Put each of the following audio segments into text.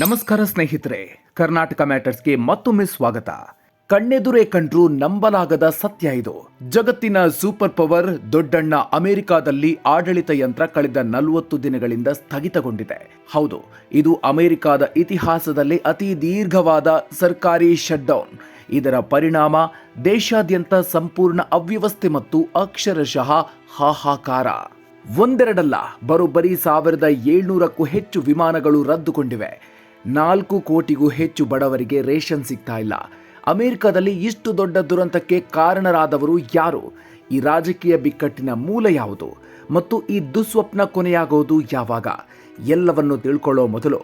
ನಮಸ್ಕಾರ ಸ್ನೇಹಿತರೆ, ಕರ್ನಾಟಕ ಮ್ಯಾಟರ್ಸ್ಗೆ ಮತ್ತೊಮ್ಮೆ ಸ್ವಾಗತ. ಕಣ್ಣೆದುರೇ ಕಂಡ್ರು ನಂಬಲಾಗದ ಸತ್ಯ ಇದು. ಜಗತ್ತಿನ ಸೂಪರ್ ಪವರ್ ದೊಡ್ಡಣ್ಣ ಅಮೆರಿಕಾದಲ್ಲಿ ಆಡಳಿತ ಯಂತ್ರ ಕಳೆದ ನಲವತ್ತು ದಿನಗಳಿಂದ ಸ್ಥಗಿತಗೊಂಡಿದೆ. ಹೌದು, ಇದು ಅಮೆರಿಕಾದ ಇತಿಹಾಸದಲ್ಲಿ ಅತಿ ದೀರ್ಘವಾದ ಸರ್ಕಾರಿ ಶಟ್ಡೌನ್ ಇದರ ಪರಿಣಾಮ ದೇಶಾದ್ಯಂತ ಸಂಪೂರ್ಣ ಅವ್ಯವಸ್ಥೆ ಮತ್ತು ಅಕ್ಷರಶಃ ಹಾಹಾಕಾರ. ಒಂದೆರಡಲ್ಲ, ಬರೋಬ್ಬರಿ ಸಾವಿರದ ಏಳ್ನೂರಕ್ಕೂ ಹೆಚ್ಚು ವಿಮಾನಗಳು ರದ್ದುಗೊಂಡಿವೆ. ನಾಲ್ಕು ಕೋಟಿಗೂ ಹೆಚ್ಚು ಬಡವರಿಗೆ ರೇಷನ್ ಸಿಗ್ತಾ ಇಲ್ಲ. ಅಮೆರಿಕದಲ್ಲಿ ಇಷ್ಟು ದೊಡ್ಡ ದುರಂತಕ್ಕೆ ಕಾರಣರಾದವರು ಯಾರು? ಈ ರಾಜಕೀಯ ಬಿಕ್ಕಟ್ಟಿನ ಮೂಲ ಯಾವುದು? ಮತ್ತು ಈ ದುಸ್ವಪ್ನ ಕೊನೆಯಾಗೋದು ಯಾವಾಗ? ಎಲ್ಲವನ್ನು ತಿಳ್ಕೊಳ್ಳೋ ಮೊದಲು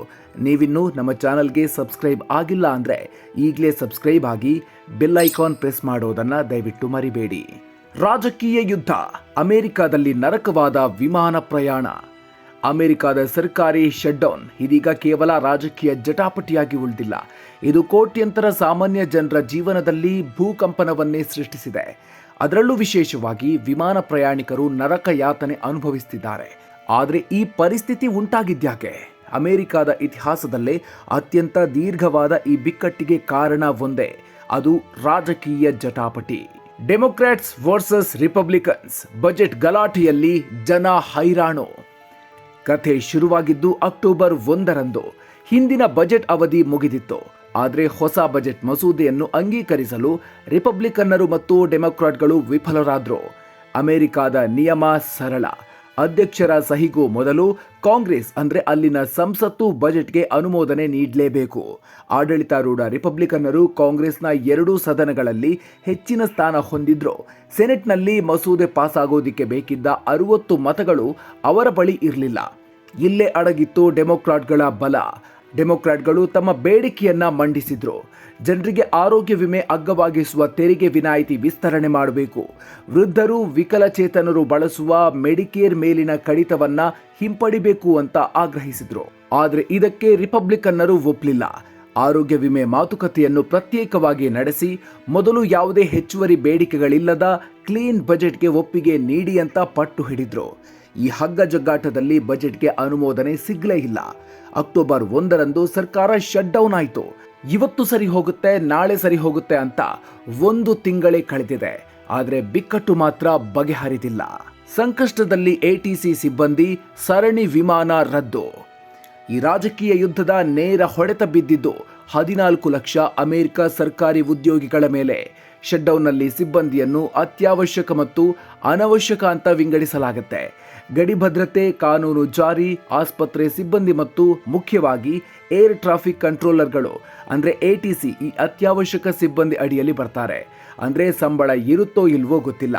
ನೀವಿನ್ನೂ ನಮ್ಮ ಚಾನಲ್ಗೆ ಸಬ್ಸ್ಕ್ರೈಬ್ ಆಗಿಲ್ಲ ಅಂದರೆ ಈಗಲೇ ಸಬ್ಸ್ಕ್ರೈಬ್ ಆಗಿ ಬೆಲ್ ಐಕಾನ್ ಪ್ರೆಸ್ ಮಾಡೋದನ್ನು ದಯವಿಟ್ಟು ಮರಿಬೇಡಿ. ರಾಜಕೀಯ ಯುದ್ಧ. ಅಮೆರಿಕಾದಲ್ಲಿ ನರಕವಾದ ವಿಮಾನ ಪ್ರಯಾಣ. ಅಮೆರಿಕದ ಸರ್ಕಾರಿ ಶಟ್ಡೌನ್ ಇದೀಗ ಕೇವಲ ರಾಜಕೀಯ ಜಟಾಪಟಿಯಾಗಿ ಉಳಿದಿಲ್ಲ. ಇದು ಕೋಟ್ಯಂತರ ಸಾಮಾನ್ಯ ಜನರ ಜೀವನದಲ್ಲಿ ಭೂಕಂಪನವನ್ನೇ ಸೃಷ್ಟಿಸಿದೆ. ಅದರಲ್ಲೂ ವಿಶೇಷವಾಗಿ ವಿಮಾನ ಪ್ರಯಾಣಿಕರು ನರಕ ಯಾತನೆ ಅನುಭವಿಸುತ್ತಿದ್ದಾರೆ ಆದರೆ ಈ ಪರಿಸ್ಥಿತಿ ಉಂಟಾಗಿದ್ಯಾಕೆ? ಅಮೆರಿಕದ ಇತಿಹಾಸದಲ್ಲೇ ಅತ್ಯಂತ ದೀರ್ಘವಾದ ಈ ಬಿಕ್ಕಟ್ಟಿಗೆ ಕಾರಣ ಒಂದೇ. ಅದು ರಾಜಕೀಯ ಜಟಾಪಟಿ. Democrats versus Republicans. ಬಜೆಟ್ ಗಲಾಟೆಯಲ್ಲಿ ಜನ ಹೈರಾಣು. ಕಥೆ ಶುರುವಾಗಿದ್ದು ಅಕ್ಟೋಬರ್ ಒಂದರಂದು. ಹಿಂದಿನ ಬಜೆಟ್ ಅವಧಿ ಮುಗಿದಿತ್ತು. ಆದರೆ ಹೊಸ ಬಜೆಟ್ ಮಸೂದೆಯನ್ನು ಅಂಗೀಕರಿಸಲು ರಿಪಬ್ಲಿಕನ್ನರು ಮತ್ತು ಡೆಮೊಕ್ರಾಟ್ಗಳು ವಿಫಲರಾದರು. ಅಮೆರಿಕಾದ ನಿಯಮ ಸರಳ. ಅಧ್ಯಕ್ಷರ ಸಹಿಗೂ ಮೊದಲು ಕಾಂಗ್ರೆಸ್ ಅಂದರೆ ಅಲ್ಲಿನ ಸಂಸತ್ತು ಬಜೆಟ್ಗೆ ಅನುಮೋದನೆ ನೀಡಲೇಬೇಕು. ಆಡಳಿತಾರೂಢ ರಿಪಬ್ಲಿಕನ್ನರು ಕಾಂಗ್ರೆಸ್ನ ಎರಡೂ ಸದನಗಳಲ್ಲಿ ಹೆಚ್ಚಿನ ಸ್ಥಾನ ಹೊಂದಿದ್ರು. ಸೆನೆಟ್ನಲ್ಲಿ ಮಸೂದೆ ಪಾಸಾಗೋದಿಕ್ಕೆ ಬೇಕಿದ್ದ ಅರುವತ್ತು ಮತಗಳು ಅವರ ಬಳಿ ಇರಲಿಲ್ಲ. ಇಲ್ಲೇ ಅಡಗಿತ್ತು ಡೆಮೊಕ್ರಾಟ್ಗಳ ಬಲ. ಡೆಮೊಕ್ರಾಟ್ಗಳು ತಮ್ಮ ಬೇಡಿಕೆಯನ್ನ ಮಂಡಿಸಿದ್ರು. ಜನರಿಗೆ ಆರೋಗ್ಯ ವಿಮೆ ಅಗ್ಗವಾಗಿಸುವ ತೆರಿಗೆ ವಿನಾಯಿತಿ ವಿಸ್ತರಣೆ ಮಾಡಬೇಕು. ವೃದ್ಧರು, ವಿಕಲಚೇತನರು ಬಳಸುವ ಮೆಡಿಕೇರ್ ಮೇಲಿನ ಕಡಿತವನ್ನ ಹಿಂಪಡಿಬೇಕು ಅಂತ ಆಗ್ರಹಿಸಿದ್ರು. ಆದರೆ ಇದಕ್ಕೆ ರಿಪಬ್ಲಿಕನ್ನರು ಒಪ್ಪಲಿಲ್ಲ ಆರೋಗ್ಯ ವಿಮೆ ಮಾತುಕತೆಯನ್ನು ಪ್ರತ್ಯೇಕವಾಗಿ ನಡೆಸಿ, ಮೊದಲು ಯಾವುದೇ ಹೆಚ್ಚುವರಿ ಬೇಡಿಕೆಗಳಿಲ್ಲದ ಕ್ಲೀನ್ ಬಜೆಟ್ಗೆ ಒಪ್ಪಿಗೆ ನೀಡಿ ಅಂತ ಪಟ್ಟು ಹಿಡಿದ್ರು. ಈ ಹಗ್ಗ ಜಗ್ಗಾಟದಲ್ಲಿ ಬಜೆಟ್ಗೆ ಅನುಮೋದನೆ ಸಿಗಲೇ ಇಲ್ಲ. ಅಕ್ಟೋಬರ್ ಒಂದರಂದು ಸರ್ಕಾರ ಶಟ್ ಡೌನ್ ಆಯಿತು. ಇವತ್ತು ಸರಿ ಹೋಗುತ್ತೆ, ನಾಳೆ ಸರಿ ಹೋಗುತ್ತೆ ಅಂತ ಒಂದು ತಿಂಗಳೇ ಕಳೆದಿದೆ. ಆದರೆ ಬಿಕ್ಕಟ್ಟು ಮಾತ್ರ ಬಗೆಹರಿದಿಲ್ಲ. ಸಂಕಷ್ಟದಲ್ಲಿ ಎಟಿಸಿ ಸಿಬ್ಬಂದಿ ಸರಣಿ ವಿಮಾನ ರದ್ದು. ಈ ರಾಜಕೀಯ ಯುದ್ಧದ ನೇರ ಹೊಡೆತ ಬಿದ್ದಿದ್ದು ಹದಿನಾಲ್ಕು ಲಕ್ಷ ಅಮೆರಿಕ ಸರ್ಕಾರಿ ಉದ್ಯೋಗಿಗಳ ಮೇಲೆ. ಶಟ್ಡೌನ್ನಲ್ಲಿ ಸಿಬ್ಬಂದಿಯನ್ನು ಅತ್ಯವಶ್ಯಕ ಮತ್ತು ಅನವಶ್ಯಕ ಅಂತ ವಿಂಗಡಿಸಲಾಗುತ್ತೆ. ಗಡಿ ಭದ್ರತೆ, ಕಾನೂನು ಜಾರಿ, ಆಸ್ಪತ್ರೆ ಸಿಬ್ಬಂದಿ ಮತ್ತು ಮುಖ್ಯವಾಗಿ ಏರ್ ಟ್ರಾಫಿಕ್ ಕಂಟ್ರೋಲರ್ಗಳು, ಅಂದ್ರೆ ಎಟಿಸಿ ಈ ಅತ್ಯವಶ್ಯಕ ಸಿಬ್ಬಂದಿ ಅಡಿಯಲ್ಲಿ ಬರ್ತಾರೆ. ಅಂದರೆ ಸಂಬಳ ಇರುತ್ತೋ ಇಲ್ವೋ ಗೊತ್ತಿಲ್ಲ.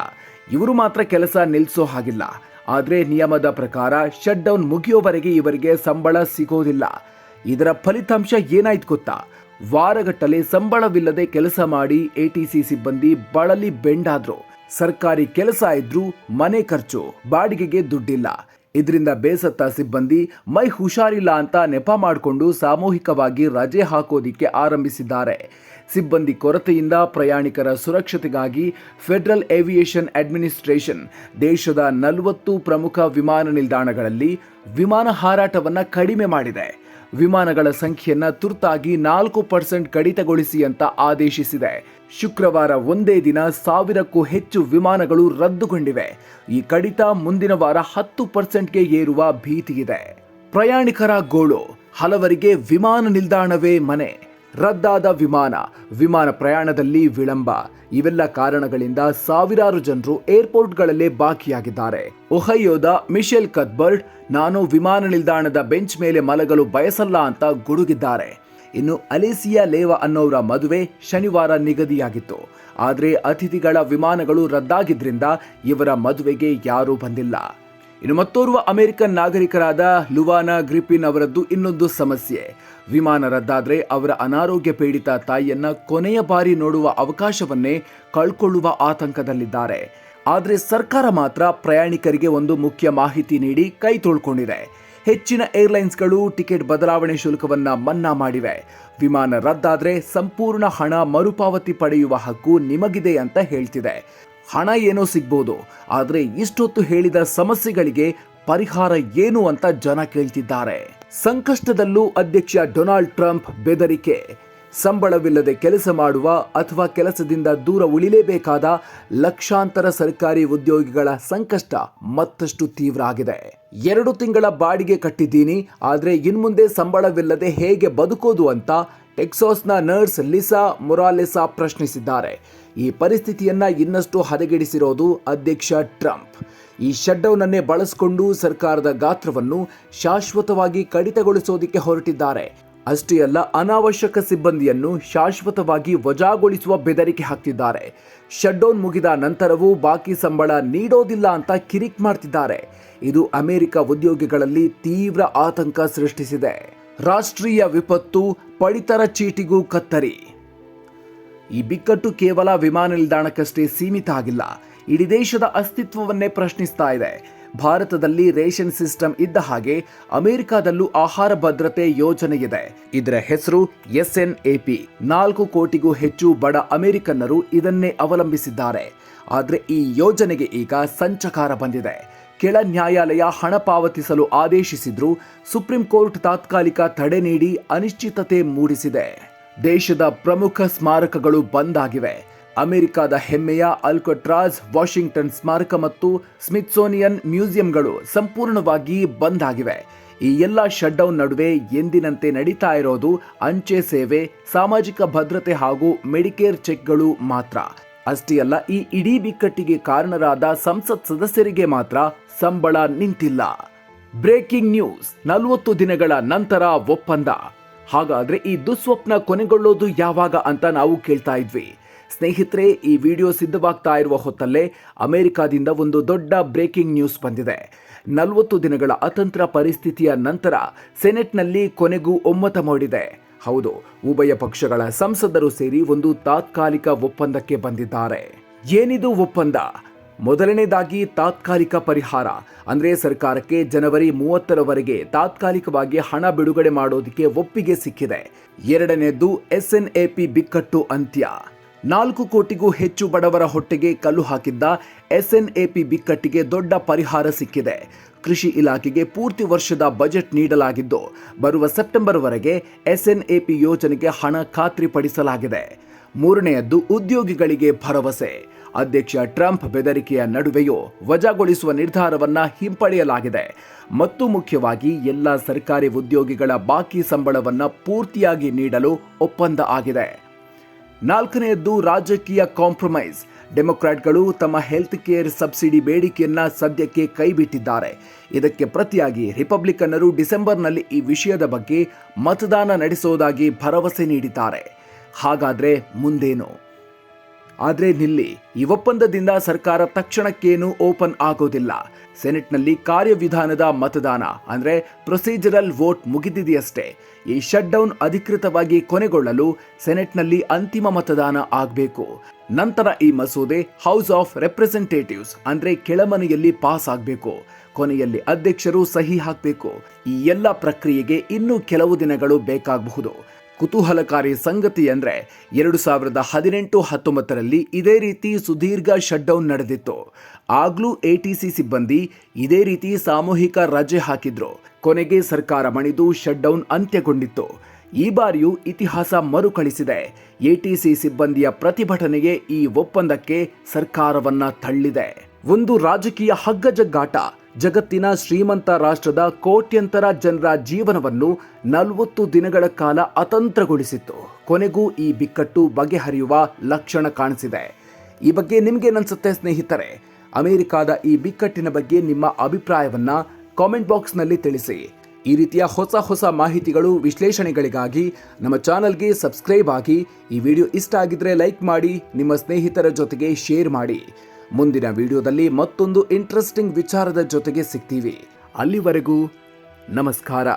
ಇವರು ಮಾತ್ರ ಕೆಲಸ ನಿಲ್ಲಿಸೋ ಹಾಗಿಲ್ಲ. ಆದರೆ ನಿಯಮದ ಪ್ರಕಾರ ಶಟ್ ಡೌನ್ ಮುಗಿಯೋವರೆಗೆ ಇವರಿಗೆ ಸಂಬಳ ಸಿಗೋದಿಲ್ಲ. ಇದರ ಫಲಿತಾಂಶ ಏನಾಯ್ತು ಗೊತ್ತಾ? ವಾರಗಟ್ಟಲೆ ಸಂಬಳವಿಲ್ಲದೆ ಕೆಲಸ ಮಾಡಿ ಎ ಟಿ ಸಿ ಸಿಬ್ಬಂದಿ ಬಳಲಿ ಬೆಂಡಾದ್ರು. ಸರ್ಕಾರಿ ಕೆಲಸ ಇದ್ರೂ ಮನೆ ಖರ್ಚು, ಬಾಡಿಗೆಗೆ ದುಡ್ಡಿಲ್ಲ. ಇದರಿಂದ ಬೇಸತ್ತ ಸಿಬ್ಬಂದಿ ಮೈ ಹುಷಾರಿಲ್ಲ ಅಂತ ನೆಪ ಮಾಡಿಕೊಂಡು ಸಾಮೂಹಿಕವಾಗಿ ರಜೆ ಹಾಕೋದಿಕ್ಕೆ ಆರಂಭಿಸಿದ್ದಾರೆ. ಸಿಬ್ಬಂದಿ ಕೊರತೆಯಿಂದ ಪ್ರಯಾಣಿಕರ ಸುರಕ್ಷತೆಗಾಗಿ ಫೆಡರಲ್ ಏವಿಯೇಷನ್ ಅಡ್ಮಿನಿಸ್ಟ್ರೇಷನ್ ದೇಶದ ನಲವತ್ತು ಪ್ರಮುಖ ವಿಮಾನ ನಿಲ್ದಾಣಗಳಲ್ಲಿ ವಿಮಾನ ಹಾರಾಟವನ್ನು ಕಡಿಮೆ ಮಾಡಿದೆ. ವಿಮಾನಗಳ ಸಂಖ್ಯೆಯನ್ನ ತುರ್ತಾಗಿ ನಾಲ್ಕು ಪರ್ಸೆಂಟ್ ಕಡಿತಗೊಳಿಸಿ ಅಂತ ಆದೇಶಿಸಿದೆ. ಶುಕ್ರವಾರ ಒಂದೇ ದಿನ ಸಾವಿರಕ್ಕೂ ಹೆಚ್ಚು ವಿಮಾನಗಳು ರದ್ದುಗೊಂಡಿವೆ. ಈ ಕಡಿತ ಮುಂದಿನ ವಾರ ಹತ್ತು ಪರ್ಸೆಂಟ್ಗೆ ಏರುವ ಭೀತಿಯಿದೆ ಪ್ರಯಾಣಿಕರ ಗೋಳು, ಹಲವರಿಗೆ ವಿಮಾನ ನಿಲ್ದಾಣವೇ ಮನೆ. ರದ್ದಾದ ವಿಮಾನ ವಿಮಾನ ಪ್ರಯಾಣದಲ್ಲಿ ವಿಳಂಬ. ಇವೆಲ್ಲ ಕಾರಣಗಳಿಂದ ಸಾವಿರಾರು ಜನರು ಏರ್ಪೋರ್ಟ್ಗಳಲ್ಲೇ ಬಾಕಿಯಾಗಿದ್ದಾರೆ. ಒಹಯೋದ ಮಿಶೆಲ್ ಕತ್ಬರ್ಟ್ ನಾನು ವಿಮಾನ ನಿಲ್ದಾಣದ ಬೆಂಚ್ ಮೇಲೆ ಮಲಗಲು ಬಯಸಲ್ಲ ಅಂತ ಗುಡುಗಿದ್ದಾರೆ. ಇನ್ನು ಅಲೇಸಿಯಾ ಲೇವ ಅನ್ನೋರ ಮದುವೆ ಶನಿವಾರ ನಿಗದಿಯಾಗಿತ್ತು. ಆದರೆ ಅತಿಥಿಗಳ ವಿಮಾನಗಳು ರದ್ದಾಗಿದ್ದರಿಂದ ಇವರ ಮದುವೆಗೆ ಯಾರೂ ಬಂದಿಲ್ಲ. ಇನ್ನು ಮತ್ತೋರ್ವ ಅಮೆರಿಕನ್ ನಾಗರಿಕರಾದ ಲುವಾನಾ ಗ್ರಿಪಿನ್ ಅವರದ್ದು ಇನ್ನೊಂದು ಸಮಸ್ಯೆ. ವಿಮಾನ ರದ್ದಾದ್ರೆ ಅವರ ಅನಾರೋಗ್ಯ ಪೀಡಿತ ತಾಯಿಯನ್ನ ಕೊನೆಯ ಬಾರಿ ನೋಡುವ ಅವಕಾಶವನ್ನೇ ಕಳ್ಕೊಳ್ಳುವ ಆತಂಕದಲ್ಲಿದ್ದಾರೆ. ಆದರೆ ಸರ್ಕಾರ ಮಾತ್ರ ಪ್ರಯಾಣಿಕರಿಗೆ ಒಂದು ಮುಖ್ಯ ಮಾಹಿತಿ ನೀಡಿ ಕೈ ತೊಳ್ಕೊಂಡಿದೆ. ಹೆಚ್ಚಿನ ಏರ್ಲೈನ್ಸ್ಗಳು ಟಿಕೆಟ್ ಬದಲಾವಣೆ ಶುಲ್ಕವನ್ನ ಮನ್ನಾ ಮಾಡಿವೆ. ವಿಮಾನ ರದ್ದಾದ್ರೆ ಸಂಪೂರ್ಣ ಹಣ ಮರುಪಾವತಿ ಪಡೆಯುವ ಹಕ್ಕು ನಿಮಗಿದೆ ಅಂತ ಹೇಳ್ತಿದೆ. ಹಣ ಏನೋ ಸಿಗ್ಬೋದು, ಆದರೆ ಇಷ್ಟೊತ್ತು ಹೇಳಿದ ಸಮಸ್ಯೆಗಳಿಗೆ ಪರಿಹಾರ ಏನು ಅಂತ ಜನ ಕೇಳ್ತಿದ್ದಾರೆ. ಸಂಕಷ್ಟದಲ್ಲೂ ಅಧ್ಯಕ್ಷ ಡೊನಾಲ್ಡ್ ಟ್ರಂಪ್ ಬೆದರಿಕೆ. ಸಂಬಳವಿಲ್ಲದೆ ಕೆಲಸ ಮಾಡುವ ಅಥವಾ ಕೆಲಸದಿಂದ ದೂರ ಉಳಿಲೇಬೇಕಾದ ಲಕ್ಷಾಂತರ ಸರ್ಕಾರಿ ಉದ್ಯೋಗಿಗಳ ಸಂಕಷ್ಟ ಮತ್ತಷ್ಟು ತೀವ್ರ ಆಗಿದೆ. ಎರಡು ತಿಂಗಳ ಬಾಡಿಗೆ ಕಟ್ಟಿದ್ದೀನಿ, ಆದರೆ ಇನ್ಮುಂದೆ ಸಂಬಳವಿಲ್ಲದೆ ಹೇಗೆ ಬದುಕೋದು ಅಂತ ಟೆಕ್ಸಾಸ್ನ ನರ್ಸ್ ಲಿಸಾ ಮೊರಾಲೆಸಾ ಪ್ರಶ್ನಿಸಿದ್ದಾರೆ. ಈ ಪರಿಸ್ಥಿತಿಯನ್ನ ಇನ್ನಷ್ಟು ಹದಗೆಡಿಸಿರೋದು ಅಧ್ಯಕ್ಷ ಟ್ರಂಪ್. ಈ ಶಟ್ಡೌನ್ ಅನ್ನೇ ಬಳಸಿಕೊಂಡು ಸರ್ಕಾರದ ಗಾತ್ರವನ್ನು ಶಾಶ್ವತವಾಗಿ ಕಡಿತಗೊಳಿಸೋದಿಕ್ಕೆ ಹೊರಟಿದ್ದಾರೆ. ಅಷ್ಟೇ ಅಲ್ಲ, ಅನಾವಶ್ಯಕ ಸಿಬ್ಬಂದಿಯನ್ನು ಶಾಶ್ವತವಾಗಿ ವಜಾಗೊಳಿಸುವ ಬೆದರಿಕೆ ಹಾಕ್ತಿದ್ದಾರೆ. ಶಟ್ಡೌನ್ ಮುಗಿದ ನಂತರವೂ ಬಾಕಿ ಸಂಬಳ ನೀಡೋದಿಲ್ಲ ಅಂತ ಕಿರಿಕ್ ಮಾಡ್ತಿದ್ದಾರೆ. ಇದು ಅಮೆರಿಕ ಉದ್ಯೋಗಿಗಳಲ್ಲಿ ತೀವ್ರ ಆತಂಕ ಸೃಷ್ಟಿಸಿದೆ. ರಾಷ್ಟ್ರೀಯ ವಿಪತ್ತು ಪಡಿತರ ಚೀಟಿಗೂ ಕತ್ತರಿ. ಈ ಬಿಕ್ಕಟ್ಟು ಕೇವಲ ವಿಮಾನ ನಿಲ್ದಾಣಕ್ಕಷ್ಟೇ ಸೀಮಿತ ಆಗಿಲ್ಲ ಇಡೀ ದೇಶದ ಅಸ್ತಿತ್ವವನ್ನೇ ಪ್ರಶ್ನಿಸ್ತಾ ಇದೆ. ಭಾರತದಲ್ಲಿ ರೇಷನ್ ಸಿಸ್ಟಮ್ ಇದ್ದ ಹಾಗೆ ಅಮೆರಿಕಾದಲ್ಲೂ ಆಹಾರ ಭದ್ರತೆ ಯೋಜನೆ ಇದೆ. ಇದರ ಹೆಸರು ಎಸ್ ಎನ್ ಎಪಿ ನಾಲ್ಕು ಕೋಟಿಗೂ ಹೆಚ್ಚು ಬಡ ಅಮೆರಿಕನ್ನರು ಇದನ್ನೇ ಅವಲಂಬಿಸಿದ್ದಾರೆ. ಆದರೆ ಈ ಯೋಜನೆಗೆ ಈಗ ಸಂಚಕಾರ ಬಂದಿದೆ. ಕೆಳ ನ್ಯಾಯಾಲಯ ಹಣ ಪಾವತಿಸಲು ಆದೇಶಿಸಿದ್ರೂ ಸುಪ್ರೀಂ ಕೋರ್ಟ್ ತಾತ್ಕಾಲಿಕ ತಡೆ ನೀಡಿ ಅನಿಶ್ಚಿತತೆ ಮೂಡಿಸಿದೆ. ದೇಶದ ಪ್ರಮುಖ ಸ್ಮಾರಕಗಳು ಬಂದ್ ಆಗಿವೆ ಅಮೆರಿಕದ ಹೆಮ್ಮೆಯ ಅಲ್ಕೊಟ್ರಾಜ್, ವಾಷಿಂಗ್ಟನ್ ಸ್ಮಾರಕ ಮತ್ತು ಸ್ಮಿತ್ಸೋನಿಯನ್ ಮ್ಯೂಸಿಯಂಗಳು ಸಂಪೂರ್ಣವಾಗಿ ಬಂದ್ ಆಗಿವೆ ಈ ಎಲ್ಲ ಶಟ್ಡೌನ್ ನಡುವೆ ಎಂದಿನಂತೆ ನಡೀತಾ ಇರೋದು ಅಂಚೆ ಸೇವೆ, ಸಾಮಾಜಿಕ ಭದ್ರತೆ ಹಾಗೂ ಮೆಡಿಕೇರ್ ಚೆಕ್ಗಳು ಮಾತ್ರ. ಅಷ್ಟೇ ಅಲ್ಲ, ಈ ಇಡೀ ಬಿಕ್ಕಟ್ಟಿಗೆ ಕಾರಣರಾದ ಸಂಸತ್ ಸದಸ್ಯರಿಗೆ ಮಾತ್ರ ಸಂಬಳ ನಿಂತಿಲ್ಲ. ಬ್ರೇಕಿಂಗ್ ನ್ಯೂಸ್, ನಲವತ್ತು ದಿನಗಳ ನಂತರ ಒಪ್ಪಂದ. ಹಾಗಾದ್ರೆ ಈ ದುಸ್ವಪ್ನ ಕೊನೆಗೊಳ್ಳೋದು ಯಾವಾಗ ಅಂತ ನಾವು ಕೇಳ್ತಾ ಇದ್ವಿ. ಸ್ನೇಹಿತರೆ, ಈ ವಿಡಿಯೋ ಸಿದ್ಧವಾಗ್ತಾ ಇರುವ ಹೊತ್ತಲ್ಲೇ ಅಮೆರಿಕಾದಿಂದ ಒಂದು ದೊಡ್ಡ ಬ್ರೇಕಿಂಗ್ ನ್ಯೂಸ್ ಬಂದಿದೆ. ನಲವತ್ತು ದಿನಗಳ ಅತಂತ್ರ ಪರಿಸ್ಥಿತಿಯ ನಂತರ ಸೆನೆಟ್ನಲ್ಲಿ ಕೊನೆಗೂ ಒಮ್ಮತ ಮೂಡಿದೆ. ಹೌದು, ಉಭಯ ಪಕ್ಷಗಳ ಸಂಸದರು ಸೇರಿ ಒಂದು ತಾತ್ಕಾಲಿಕ ಒಪ್ಪಂದಕ್ಕೆ ಬಂದಿದ್ದಾರೆ. ಏನಿದು ಒಪ್ಪಂದ? ಮೊದಲನೇದಾಗಿ ತಾತ್ಕಾಲಿಕ ಪರಿಹಾರ. ಅಂದರೆ ಸರ್ಕಾರಕ್ಕೆ ಜನವರಿ ಮೂವತ್ತರವರೆಗೆ ತಾತ್ಕಾಲಿಕವಾಗಿ ಹಣ ಬಿಡುಗಡೆ ಮಾಡೋದಕ್ಕೆ ಒಪ್ಪಿಗೆ ಸಿಕ್ಕಿದೆ. ಎರಡನೇದ್ದು ಎಸ್ಎನ್ಎಪಿ ಬಿಕ್ಕಟ್ಟು ಅಂತ್ಯ. ನಾಲ್ಕು ಕೋಟಿಗೂ ಹೆಚ್ಚು ಬಡವರ ಹೊಟ್ಟೆಗೆ ಕಲ್ಲು ಹಾಕಿದ್ದ ಎಸ್ಎನ್ಎಪಿ ಬಿಕ್ಕಟ್ಟಿಗೆ ದೊಡ್ಡ ಪರಿಹಾರ ಸಿಕ್ಕಿದೆ. ಕೃಷಿ ಇಲಾಖೆಗೆ ಪೂರ್ತಿ ವರ್ಷದ ಬಜೆಟ್ ನೀಡಲಾಗಿದ್ದು, ಬರುವ ಸೆಪ್ಟೆಂಬರ್ವರೆಗೆ ಎಸ್ಎನ್ಎಪಿ ಯೋಜನೆಗೆ ಹಣ ಖಾತ್ರಿಪಡಿಸಲಾಗಿದೆ. ಮೂರನೆಯದ್ದು ಉದ್ಯೋಗಿಗಳಿಗೆ ಭರವಸೆ. ಅಧ್ಯಕ್ಷ ಟ್ರಂಪ್ ಬೆದರಿಕೆಯ ನಡುವೆಯೂ ವಜಾಗೊಳಿಸುವ ನಿರ್ಧಾರವನ್ನು ಹಿಂಪಡೆಯಲಾಗಿದೆ. ಮತ್ತು ಮುಖ್ಯವಾಗಿ ಎಲ್ಲ ಸರ್ಕಾರಿ ಉದ್ಯೋಗಿಗಳ ಬಾಕಿ ಸಂಬಳವನ್ನು ಪೂರ್ತಿಯಾಗಿ ನೀಡಲು ಒಪ್ಪಂದ ಆಗಿದೆ. ನಾಲ್ಕನೆಯದ್ದು ರಾಜಕೀಯ ಕಾಂಪ್ರಮೈಸ್. ಡೆಮೊಕ್ರಾಟ್ಗಳು ತಮ್ಮ ಹೆಲ್ತ್ ಕೇರ್ ಸಬ್ಸಿಡಿ ಬೇಡಿಕೆಯನ್ನ ಸದ್ಯಕ್ಕೆ ಕೈಬಿಟ್ಟಿದ್ದಾರೆ. ಇದಕ್ಕೆ ಪ್ರತಿಯಾಗಿ ರಿಪಬ್ಲಿಕನ್ನರು ಡಿಸೆಂಬರ್ನಲ್ಲಿ ಈ ವಿಷಯದ ಬಗ್ಗೆ ಮತದಾನ ನಡೆಸುವುದಾಗಿ ಭರವಸೆ ನೀಡಿದ್ದಾರೆ. ಹಾಗಾದರೆ ಮುಂದೇನು? ಆದ್ರೆ ನಿಲ್ಲಿ, ಈ ಒಪ್ಪಂದದಿಂದ ಸರ್ಕಾರ ತಕ್ಷಣಕ್ಕೇನು ಓಪನ್ ಆಗೋದಿಲ್ಲ. ಸೆನೆಟ್ನಲ್ಲಿ ಕಾರ್ಯವಿಧಾನದ ಮತದಾನ, ಅಂದ್ರೆ ಪ್ರೊಸೀಜರಲ್ ವೋಟ್ ಮುಗಿದಿದೆಯಷ್ಟೇ. ಈ ಶಟ್ಡೌನ್ ಅಧಿಕೃತವಾಗಿ ಕೊನೆಗೊಳ್ಳಲು ಸೆನೆಟ್ನಲ್ಲಿ ಅಂತಿಮ ಮತದಾನ ಆಗಬೇಕು. ನಂತರ ಈ ಮಸೂದೆ ಹೌಸ್ ಆಫ್ ರೆಪ್ರೆಸೆಂಟೇಟಿವ್ಸ್, ಅಂದ್ರೆ ಕೆಳಮನೆಯಲ್ಲಿ ಪಾಸ್ ಆಗಬೇಕು. ಕೊನೆಯಲ್ಲಿ ಅಧ್ಯಕ್ಷರು ಸಹಿ ಹಾಕಬೇಕು. ಈ ಎಲ್ಲ ಪ್ರಕ್ರಿಯೆಗೆ ಇನ್ನೂ ಕೆಲವು ದಿನಗಳು ಬೇಕಾಗಬಹುದು. ಕುತೂಹಲಕಾರಿ ಸಂಗತಿ ಅಂದರೆ ಎರಡು ಸಾವಿರದ ಹದಿನೆಂಟು ಹತ್ತೊಂಬತ್ತರಲ್ಲಿ ಇದೇ ರೀತಿ ಸುದೀರ್ಘ ಶಟ್ಡೌನ್ ನಡೆದಿತ್ತು. ಆಗ್ಲೂ ಎಟಿಸಿ ಸಿಬ್ಬಂದಿ ಇದೇ ರೀತಿ ಸಾಮೂಹಿಕ ರಜೆ ಹಾಕಿದ್ರು. ಕೊನೆಗೆ ಸರ್ಕಾರ ಮಣಿದು ಶಟ್ಡೌನ್ ಅಂತ್ಯಗೊಂಡಿತ್ತು. ಈ ಬಾರಿಯೂ ಇತಿಹಾಸ ಮರುಕಳಿಸಿದೆ. ಎಟಿಸಿ ಸಿಬ್ಬಂದಿಯ ಪ್ರತಿಭಟನೆಗೆ ಈ ಒಪ್ಪಂದಕ್ಕೆ ಸರ್ಕಾರವನ್ನ ತಳ್ಳಿದೆ. ಒಂದು ರಾಜಕೀಯ ಹಗ್ಗಜಗ್ಗಾಟ. ಜಗತ್ತಿನ ಶ್ರೀಮಂತ ರಾಷ್ಟ್ರದ ಕೋಟ್ಯಂತರ ಜನರ ಜೀವನವನ್ನು ನಲವತ್ತು ದಿನಗಳ ಕಾಲ ಅತಂತ್ರಗೊಳಿಸಿತ್ತು. ಕೊನೆಗೂ ಈ ಬಿಕ್ಕಟ್ಟು ಬಗೆಹರಿಯುವ ಲಕ್ಷಣ ಕಾಣಿಸಿದೆ. ಈ ಬಗ್ಗೆ ನಿಮಗೇನನ್ಸುತ್ತೆ ಸ್ನೇಹಿತರೆ, ಅಮೆರಿಕಾದ ಈ ಬಿಕ್ಕಟ್ಟಿನ ಬಗ್ಗೆ ನಿಮ್ಮ ಅಭಿಪ್ರಾಯವನ್ನ ಕಾಮೆಂಟ್ ಬಾಕ್ಸ್ನಲ್ಲಿ ತಿಳಿಸಿ. ಈ ರೀತಿಯ ಹೊಸ ಹೊಸ ಮಾಹಿತಿಗಳು, ವಿಶ್ಲೇಷಣೆಗಳಿಗಾಗಿ ನಮ್ಮ ಚಾನಲ್ಗೆ ಸಬ್ಸ್ಕ್ರೈಬ್ ಆಗಿ ಈ ವಿಡಿಯೋ ಇಷ್ಟ ಆಗಿದ್ರೆ ಲೈಕ್ ಮಾಡಿ, ನಿಮ್ಮ ಸ್ನೇಹಿತರ ಜೊತೆಗೆ ಶೇರ್ ಮಾಡಿ. ಮುಂದಿನ ವಿಡಿಯೋದಲ್ಲಿ ಮತ್ತೊಂದು ಇಂಟ್ರೆಸ್ಟಿಂಗ್ ವಿಚಾರದ ಜೊತೆಗೆ ಸಿಗ್ತೀವಿ. ಅಲ್ಲಿವರೆಗೂ ನಮಸ್ಕಾರ.